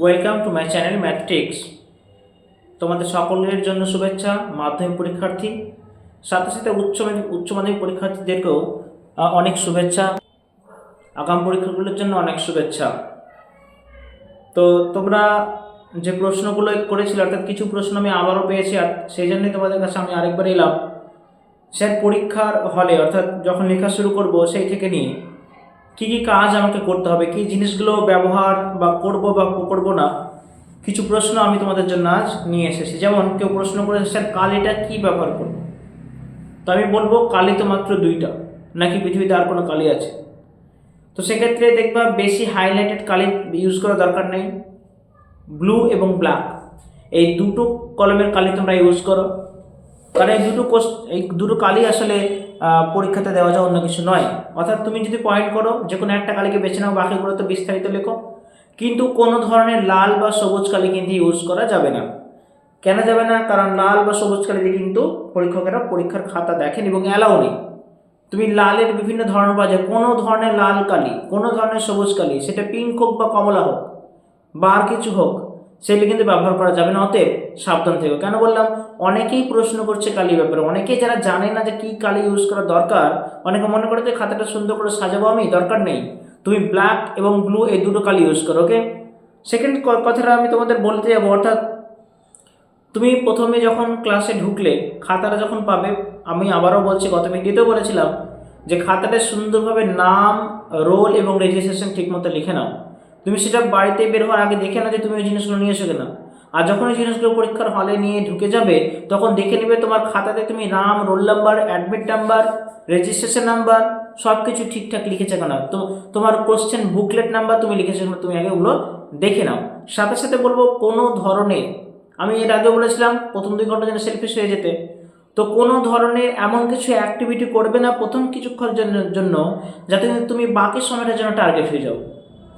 Welcome to my channel ম্যাথটিক্স তোমাদের সকলের জন্য শুভেচ্ছা, মাধ্যমিক পরীক্ষার্থী। সাথে সাথে উচ্চ উচ্চ মাধ্যমিক পরীক্ষার্থীদেরকেও অনেক শুভেচ্ছা। আগাম পরীক্ষাগুলোর জন্য অনেক শুভেচ্ছা। তো তোমরা যে প্রশ্নগুলো করেছিলে, অর্থাৎ কিছু প্রশ্ন আমি আবারও পেয়েছি, আর সেই জন্যই তোমাদের কাছে আমি আরেকবার এলাম। স্যার, পরীক্ষার হলে, অর্থাৎ যখন লেখা শুরু করব, সেই থেকে নিয়ে। কি কি কাজ আমাকে করতে হবে, কি জিনিসগুলো ব্যবহার বা করব বা করব না, কিছু প্রশ্ন আমি তোমাদের জন্য আজ নিয়ে এসেছি। যেমন কেউ প্রশ্ন করেছে স্যার, কালিটা কি ব্যবহার করব? তো আমি বলব, কালি তো মাত্র দুইটা, নাকি পৃথিবীতে আর কোনো কালি আছে? তো সেক্ষেত্রে দেখবা, বেশি হাইলাইটেড কালি ইউজ করা দরকার নেই। ব্লু এবং ব্ল্যাক এই দুটো কলমের কালি তোমরা ইউজ করো। কারণ এই দুটো কোর্স এই দুটো কালি আসলে পরীক্ষাতে দেওয়া যায়, অন্য কিছু নয়। অর্থাৎ তুমি যদি পয়েন্ট করো যে কোনো একটা কালিকে বেছে নাও বাকিগুলো তো বিস্তারিত লেখো। কিন্তু কোনো ধরনের লাল বা সবুজ কালি কিন্তু ইউজ করা যাবে না। কেন যাবে না? কারণ লাল বা সবুজ কালি দিয়ে কিন্তু পরীক্ষকেরা পরীক্ষার খাতা দেখেন এবং অ্যালাউ নেই। তুমি লালের বিভিন্ন ধরনের বাজে কোনো ধরনের লাল কালি, কোনো ধরনের সবুজ কালি, সেটা পিঙ্ক হোক বা কমলা হোক, বা আর কিছু হোক সেগুলি কিন্তু ব্যবহার করা যাবে না, অতএব সাবধান থেকো। কেন বললাম? অনেকেই প্রশ্ন করছে কালি ব্যাপারে। অনেকেই যারা জানে না যে কী কালি ইউজ করা দরকার, অনেকে মনে করে যে খাতাটা সুন্দর করে সাজাবো আমি, দরকার নেই। তুমি ব্ল্যাক এবং ব্লু এই দুটো কালি ইউজ করো ওকে সেকেন্ড কথাটা আমি তোমাদের বলতে যাব, অর্থাৎ তুমি প্রথমে যখন ক্লাসে ঢুকলে, খাতাটা যখন পাবে, আমি আবারও বলছি, গত ভিডিওতেও বলেছিলাম যে খাতাটা সুন্দরভাবে নাম রোল এবং রেজিস্ট্রেশন ঠিকমতো লিখে নাও। তুমি সেটা বাড়িতে বের হওয়ার আগে দেখে না যে তুমি ওই জিনিসগুলো নিয়ে এসো কিনা আর যখন ওই জিনিসগুলো পরীক্ষার হলে নিয়ে ঢুকে যাবে, তখন দেখে নেবে তোমার খাতাতে তুমি নাম, roll number, admit number, registration number সব কিছু ঠিকঠাক লিখেছে কেনা। তো তোমার কোশ্চেন বুকলেট নাম্বার তুমি লিখেছো কিনা তুমি আগে ওগুলো দেখে নাও। সাথে সাথে বলব, কোনো ধরনের আমি এর আগে বলেছিলাম, প্রথম দুই ঘণ্টা যেন সেলফিশ হয়ে যেতে। তো কোনো ধরনের এমন কিছু অ্যাক্টিভিটি করবে না প্রথম কিছুক্ষণের জন্য যাতে তুমি বাকি সময়টার জন্য টার্গেট হয়ে যাও।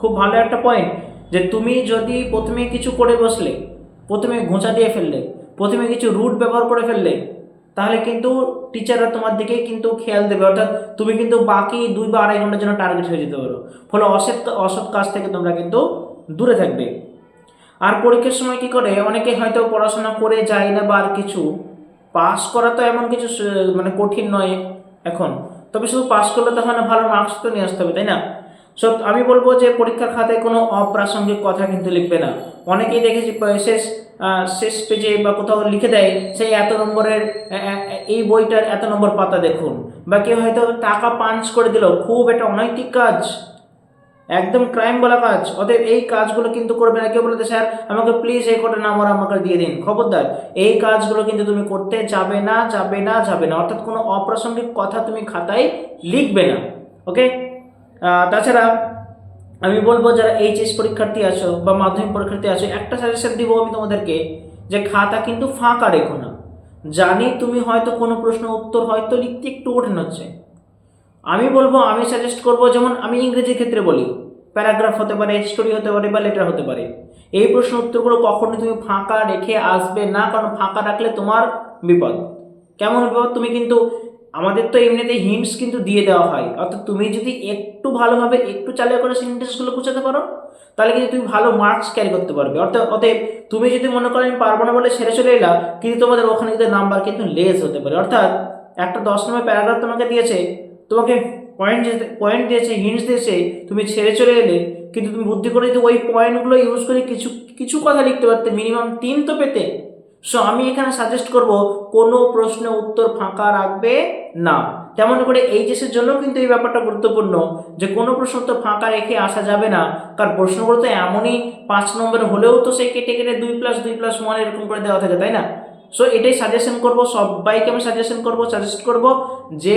খুব ভালো একটা পয়েন্ট যে তুমি যদি প্রথমে কিছু করে বসলে, প্রথমে ঘোঁচা দিয়ে ফেললে, প্রথমে কিছু রুট ব্যবহার করে ফেললে, তাহলে কিন্তু টিচাররা তোমার দিকে কিন্তু খেয়াল দেবে। অর্থাৎ তুমি কিন্তু বাকি দুই বা আড়াই ঘণ্টার জন্য টার্গেট হয়ে যেতে পারো। ফলে অসৎ অসৎ কাজ থেকে তোমরা কিন্তু দূরে থাকবে। আর পরীক্ষার সময় কি করে? অনেকে হয়তো পড়াশোনা করে যায় না বা আর কিছু। পাস করা তো এমন কিছু মানে কঠিন নয় এখন। তবে শুধু পাস করলে তো হয় না, ভালো মার্কস তো নিয়ে আসতে হবে, তাই না? সো আমি বলব যে পরীক্ষার খাতায় কোনো অপ্রাসঙ্গিক কথা কিন্তু লিখবে না। অনেকেই দেখেছি শেষ শেষ পেজে বা কোথাও লিখে দেয়, সেই এত নম্বরের এই বইটার এত নম্বর পাতা দেখুন। বা কেউ হয়তো টাকা পাঞ্চ করে দিল, খুব একটা অনৈতিক কাজ। একদম ক্রাইম বলা কাজ। অতএব এই কাজগুলো কিন্তু করবে না। কেউ বলতে স্যার, আমাকে প্লিজ এই কটা নাম্বার আমাকে দিয়ে দিন। খবরদার, এই কাজগুলো কিন্তু তুমি করতে যাবে না যাবে না যাবে না। অর্থাৎ কোনো অপ্রাসঙ্গিক কথা তুমি খাতায় লিখবে না। ওকে তাছাড়া আমি বলব যারা এইচএস পরীক্ষার্থী আছো বা মাধ্যমিক পরীক্ষার্থী আছো, একটা সাজেশন দিব আমি তোমাদেরকে যে খাতা কিন্তু ফাঁকা রেখো না। জানি তুমি হয়তো কোনো প্রশ্ন উত্তর হয়তো লিখতে একটু কঠিন হচ্ছে। আমি বলব, আমি সাজেস্ট করব, যেমন আমি ইংরেজির ক্ষেত্রে বলি প্যারাগ্রাফ হতে পারে স্টোরি হতে পারে বা লেটার হতে পারে। এই প্রশ্ন উত্তরগুলো কখনোই তুমি ফাঁকা রেখে আসবে না, কারণ ফাঁকা রাখলে তোমার বিপদ। কেমন বিপদ? তুমি কিন্তু আমাদের তো এমনিতে হিন্টস কিন্তু দিয়ে দেওয়া হয়। অর্থাৎ তুমি যদি একটু ভালোভাবে একটু চালিয়ে করে সেন্টেন্সগুলো গুছাতে পারো, তাহলে কিন্তু তুমি ভালো মার্কস ক্যারি করতে পারবে। অর্থাৎ অতএব তুমি যদি মনে করো আমি পারব না বলে সেরে চলে এলাম, কিন্তু তোমাদের ওখানে কিন্তু নাম্বার কিন্তু লেস হতে পারে। অর্থাৎ একটা দশ নম্বর প্যারাগ্রাফ তোমাকে দিয়েছে, তোমাকে পয়েন্ট পয়েন্ট দিয়েছে হিন্টস দিয়েছে, তুমি ছেড়ে চলে এলে, কিন্তু তুমি বুদ্ধি করে যদি ওই পয়েন্টগুলো ইউজ করে কিছু কিছু কথা লিখতে পারতে মিনিমাম তিন তো পেতে। সো আমি এখানে সাজেস্ট করব, কোনো প্রশ্নের উত্তর ফাঁকা রাখবে না। তেমন করে এইচএসের জন্য কিন্তু এই ব্যাপারটা গুরুত্বপূর্ণ, যে কোনো প্রশ্ন উত্তর ফাঁকা রেখে আসা যাবে না। কারণ প্রশ্নগুলো তো এমনই পাঁচ নম্বর হলেও তো সেই কেটে কেটে দুই প্লাস দুই প্লাস ওয়ান এরকম করে দেওয়া থাকে, তাই না? সো এটাই সাজেশন করব, সবাইকে আমি সাজেশন করব সাজেস্ট করব যে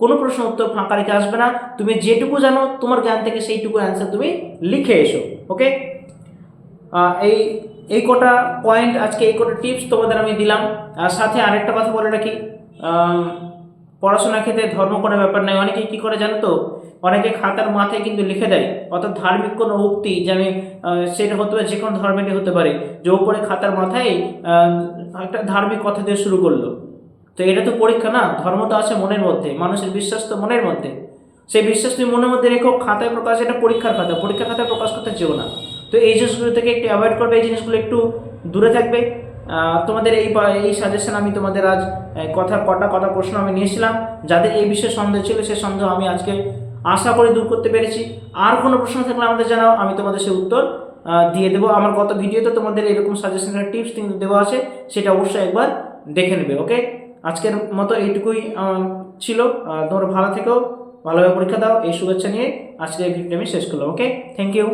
কোনো প্রশ্ন উত্তর ফাঁকা রেখে আসবে না। তুমি যেটুকু জানো, তোমার জ্ঞান থেকে সেইটুকু অ্যান্সার তুমি লিখে এসো ওকে এই এই কটা পয়েন্ট আজকে এই কটা টিপস তোমাদের আমি দিলাম। আর সাথে আরেকটা কথা বলে রাখি পড়াশোনার ক্ষেত্রে ধর্ম কোনো ব্যাপার নাই অনেকে কি করে জানো তো অনেকে খাতার মাথায় কিন্তু লিখে দেয়। অর্থাৎ ধার্মিক কোনো উক্তি যে আমি সেটা হতে পারে যে কোনো ধর্মেরই হতে পারে। যে উপরে খাতার মাথায় একটা ধার্মিক কথা দিয়ে শুরু করল। তো এটা তো পরীক্ষা না, ধর্ম তো আছে মনের মধ্যে, মানুষের বিশ্বাস তো মনের মধ্যে। সেই বিশ্বাস তুমি মনের মধ্যে রেখো, খাতায় প্রকাশ, এটা পরীক্ষার খাতা। পরীক্ষার খাতায় প্রকাশ করতে চেও না। তো এই জিনিসগুলো থেকে একটু অ্যাভয়েড করবে, এই জিনিসগুলো একটু দূরে থাকবে। তোমাদের এই এই সাজেশন আমি তোমাদের আজ কথা কটা কথা প্রশ্ন আমি নিয়েছিলাম। যাদের এই বিষয়ে সন্দেহ ছিল, সে সন্দেহ আমি আজকে আশা করি দূর করতে পেরেছি। আর কোনো প্রশ্ন থাকলে আমাদের জানাও, আমি তোমাদের সেই উত্তর দিয়ে দেবো। আমার গত ভিডিওতে তোমাদের এরকম সাজেশনের টিপস কিন্তু দেওয়া আছে, সেটা অবশ্যই একবার দেখে নেবে ওকে আজকের মতো এইটুকুই ছিল। তোমরা ভালো থেকো, ভালোভাবে পরীক্ষা দাও। এই শুভেচ্ছা নিয়ে আজকের ভিডিও আমি শেষ করলাম ওকে থ্যাংক ইউ